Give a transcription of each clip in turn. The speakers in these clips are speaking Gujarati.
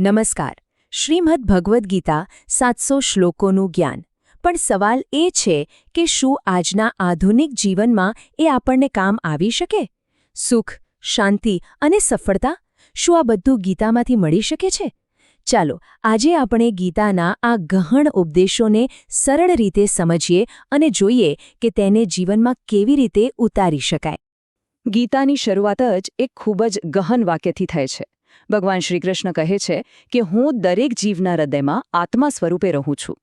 નમસ્કાર. શ્રીમદ ભગવદ્ ગીતા સાતસો શ્લોકોનું જ્ઞાન. પણ સવાલ એ છે કે શું આજના આધુનિક જીવનમાં એ આપણને કામ આવી શકે? સુખ, શાંતિ અને સફળતા? શું આ બધું ગીતામાંથી મળી શકે છે? ચાલો, આજે આપણે ગીતાના આ ગહન ઉપદેશોને સરળ રીતે સમજીએ અને જોઈએ કે તેને જીવનમાં કેવી રીતે ઉતારી શકાય. ગીતાની શરૂઆત જ એક ખૂબ જ ગહન વાક્યથી થાય છે. ભગવાન શ્રીકૃષ્ણ કહે છે કે હું દરેક જીવના હૃદયમાં આત્મા સ્વરૂપે રહું છું.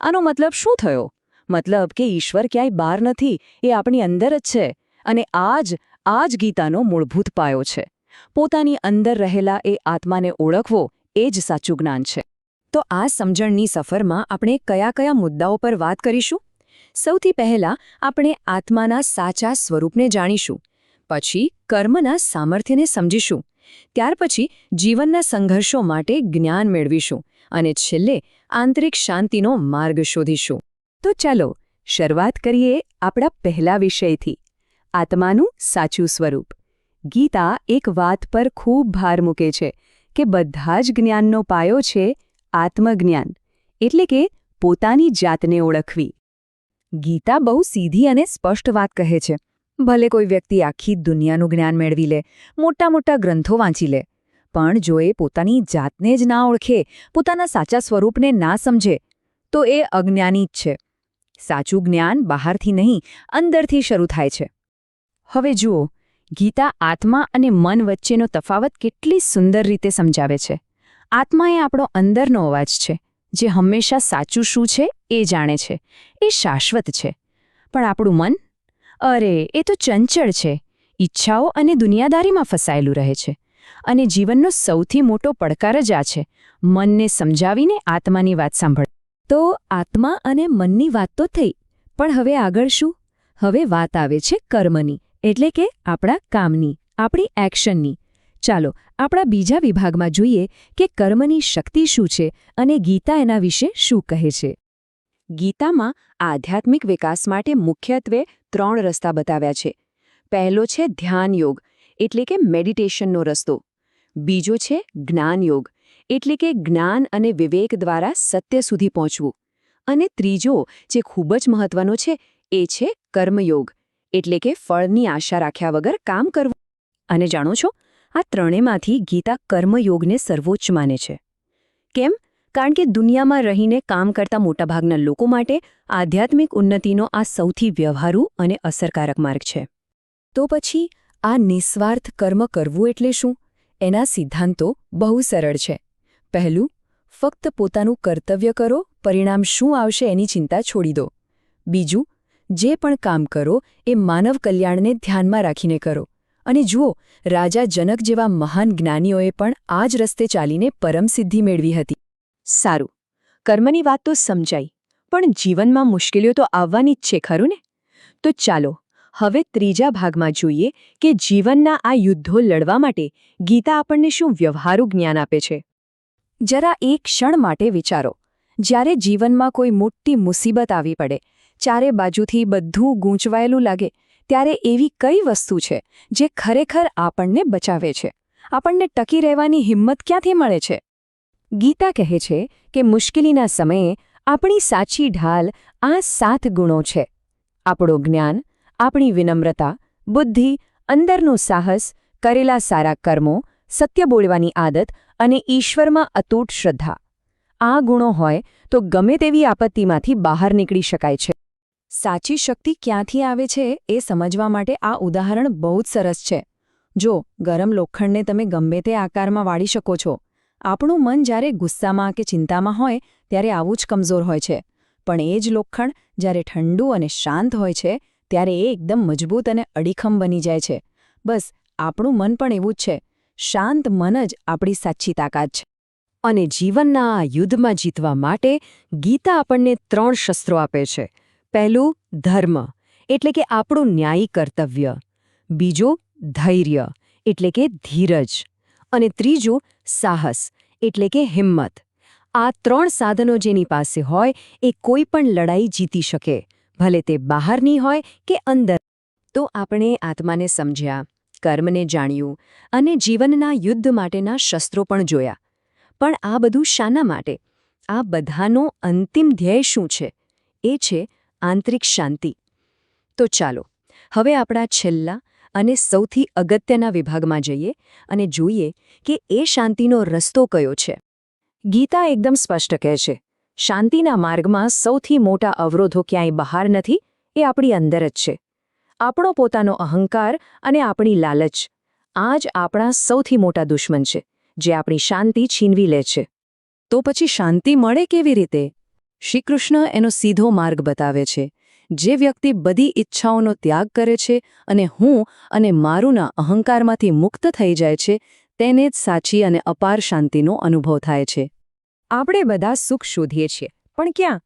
આનો મતલબ શું થયો? મતલબ કે ઈશ્વર ક્યાંય બહાર નથી, એ આપણી અંદર જ છે અને આ જ આ જ ગીતાનો મૂળભૂત પાયો છે. પોતાની અંદર રહેલા એ આત્માને ઓળખવો એ જ સાચું જ્ઞાન છે. તો આ સમજણની સફરમાં આપણે કયા કયા મુદ્દાઓ પર વાત કરીશું? સૌથી પહેલા આપણે આત્માના સાચા સ્વરૂપને જાણીશું, પછી કર્મના સામર્થ્યને સમજીશું ત્યાર પછી જીવનના સંઘર્ષો માટે જ્ઞાન મેળવીશું અને છેલ્લે આંતરિક શાંતિનો માર્ગ શોધીશું. તો ચાલો, શરૂઆત કરીએ આપણા પહેલા વિષયથી. આત્માનું સાચું સ્વરૂપ. ગીતા એક વાત પર ખૂબ ભાર મૂકે છે કે બધા જ જ્ઞાનનો પાયો છે આત્મજ્ઞાન, એટલે કે પોતાની જાતને ઓળખવી. ગીતા બહુ સીધી અને સ્પષ્ટ વાત કહે છે. ભલે કોઈ વ્યક્તિ આખી દુનિયાનું જ્ઞાન મેળવી લે, મોટા મોટા ગ્રંથો વાંચી લે, પણ જો એ પોતાની જાતને જ ના ઓળખે, પોતાના સાચા સ્વરૂપને ના સમજે, તો એ અજ્ઞાની જ છે. સાચું જ્ઞાન બહારથી નહીં, અંદરથી શરૂ થાય છે. હવે જુઓ, ગીતા આત્મા અને મન વચ્ચેનો તફાવત કેટલી સુંદર રીતે સમજાવે છે. આત્મા એ આપણો અંદરનો અવાજ છે, જે હંમેશા સાચું શું છે એ જાણે છે, એ શાશ્વત છે. પણ આપણું મન અરે, એ તો ચંચળ છે. ઈચ્છાઓ અને દુનિયાદારીમાં ફસાયેલું રહે છે. અને જીવનનો સૌથી મોટો પડકાર જ આ છે. મનને સમજાવીને આત્માની વાત સાંભળ. તો આત્મા અને મનની વાત તો થઈ, પણ હવે આગળ શું? હવે વાત આવે છે કર્મની, એટલે કે આપણા કામની, આપણી એક્શનની. ચાલો, આપણા બીજા વિભાગમાં જોઈએ કે કર્મની શક્તિ શું છે અને ગીતા એના વિશે શું કહે છે. ગીતામાં આધ્યાત્મિક વિકાસ માટે મુખ્યત્વે ત્રણ રસ્તા બતાવ્યા છે. પહેલો છે ધ્યાન યોગ, એટલે કે મેડિટેશનનો રસ્તો. બીજો છે જ્ઞાન યોગ, એટલે કે જ્ઞાન અને વિવેક દ્વારા સત્ય સુધી પહોંચવું. અને ત્રીજો, જે ખૂબ જ મહત્વનો છે, એ છે કર્મયોગ, એટલે કે ફળની આશા રાખ્યા વગર કામ કરવું. અને જાણો છો, આ ત્રણેયમાંથી ગીતા કર્મયોગને સર્વોચ્ચ માને છે. કેમ? કારણ કે દુનિયામાં રહીને કામ કરતા મોટાભાગના લોકો માટે આધ્યાત્મિક ઉન્નતિનો આ સૌથી વ્યવહારુ અને અસરકારક માર્ગ છે. તો પછી, આ નિસ્વાર્થ કર્મ કરવું એટલે શું? એના સિદ્ધાંતો બહુ સરળ છે. પહેલું, ફક્ત પોતાનું કર્તવ્ય કરો, પરિણામ શું આવશે એની ચિંતા છોડી દો. બીજું, જે પણ કામ કરો એ માનવ કલ્યાણને ધ્યાનમાં રાખીને કરો. અને જુઓ, રાજા જનક જેવા મહાન જ્ઞાનીઓએ પણ આ જ રસ્તે ચાલીને પરમસિદ્ધિ મેળવી હતી. સારું. કર્મની વાત તો સમજાઈ, પણ જીવનમાં મુશ્કેલીઓ તો આવવાની જ છે, ખરું ને? તો ચાલો, હવે ત્રીજા ભાગમાં જોઈએ કે જીવનના આ યુદ્ધો લડવા માટે ગીતા આપણને શું વ્યવહારુ જ્ઞાન આપે છે. જરા એક ક્ષણ માટે વિચારો, જ્યારે જીવનમાં કોઈ મોટી મુસીબત આવી પડે, ચારે બાજુથી બધું ગૂંચવાયેલું લાગે, ત્યારે એવી કઈ વસ્તુ છે જે ખરેખર આપણને બચાવે છે? આપણને ટકી રહેવાની હિંમત ક્યાંથી મળે છે? ગીતા કહે છે કે મુશ્કેલીના સમયે આપણી સાચી ઢાલ આ સાત ગુણો છે. આપણું જ્ઞાન, આપણી વિનમ્રતા, બુદ્ધિ, અંદરનું સાહસ, કરેલા સારા કર્મો, સત્ય બોલવાની આદત અને ઈશ્વરમાં અતૂટ શ્રદ્ધા. આ ગુણો હોય તો ગમે તેવી આપત્તિમાંથી બહાર નીકળી શકાય છે. સાચી શક્તિ ક્યાંથી આવે છે એ સમજવા માટે આ ઉદાહરણ બહુ જ સરસ છે. જો ગરમ લોખંડને તમે ગમે તે આકારમાં વાળી શકો છો આપણું મન જ્યારે ગુસ્સામાં કે ચિંતામાં હોય, ત્યારે આવું જ કમજોર હોય છે. પણ એ જ લોખંડ જ્યારે ઠંડુ અને શાંત હોય છે, ત્યારે એ એકદમ મજબૂત અને અડીખમ બની જાય છે. બસ, આપણું મન પણ એવું જ છે. શાંત મન જ આપણી સાચી તાકાત છે. અને જીવનના આ યુદ્ધમાં જીતવા માટે ગીતા આપણને ત્રણ શસ્ત્રો આપે છે. પહેલું, ધર્મ, એટલે કે આપણું ન્યાયી કર્તવ્ય. બીજું, ધૈર્ય, એટલે કે ધીરજ. અને ત્રીજું, સાહસ એટલે કે હિંમત. આ ત્રણ સાધનો જેની પાસે હોય, એ કોઈ પણ લડાઈ જીતી શકે. ભલે તે બહારની હોય કે અંદર. તો આપણે આત્માને સમજ્યા, કર્મને જાણ્યું અને જીવનના યુદ્ધ માટેના શસ્ત્રો પણ જોયા. પણ આ બધું શાના માટે? આ બધાનો અંતિમ ધ્યેય શું છે? એ છે આંતરિક શાંતિ. તો ચાલો, હવે આપણા છેલ્લા અને સૌથી અગત્યના વિભાગમાં જઈએ અને જોઈએ કે એ શાંતિનો રસ્તો કયો છે. ગીતા એકદમ સ્પષ્ટ કહે છે, શાંતિના માર્ગમાં સૌથી મોટા અવરોધો ક્યાંય બહાર નથી, એ આપણી અંદર જ છે. આપણો પોતાનો અહંકાર અને આપણી લાલચ, આ જ આપણા સૌથી મોટા દુશ્મન છે, જે આપણી શાંતિ છીનવી લે છે. તો પછી શાંતિ મળે કેવી રીતે? શ્રીકૃષ્ણ એનો સીધો માર્ગ બતાવે છે જે વ્યક્તિ બધી ઈચ્છાઓનો ત્યાગ કરે છે અને હું અને મારુંના અહંકારમાંથી મુક્ત થઈ જાય છે, તેને જ સાચી અને અપાર શાંતિનો અનુભવ થાય છે. આપણે બધા સુખ શોધીએ છીએ, પણ ક્યાં?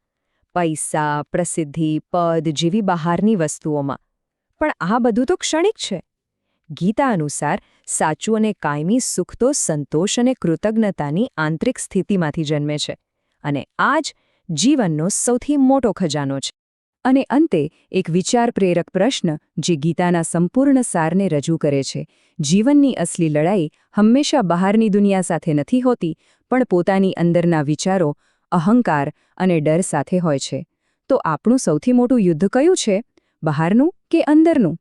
પૈસા, પ્રસિદ્ધિ, પદ જેવી બહારની વસ્તુઓમાં. પણ આ બધું તો ક્ષણિક છે. ગીતા અનુસાર સાચું અને કાયમી સુખ તો સંતોષ અને કૃતજ્ઞતાની આંતરિક સ્થિતિમાંથી જન્મે છે અને આ જ જીવનનો સૌથી મોટો ખજાનો છે. અને અંતે એક વિચાર પ્રેરક પ્રશ્ન જે ગીતાના સંપૂર્ણ સારને રજૂ કરે છે. જીવનની અસલી લડાઈ હંમેશા બહારની દુનિયા સાથે નથી હોતી, પણ પોતાની અંદરના વિચારો, અહંકાર અને ડર સાથે હોય છે. તો આપણું સૌથી મોટું યુદ્ધ કયું છે? બહારનું કે અંદરનું?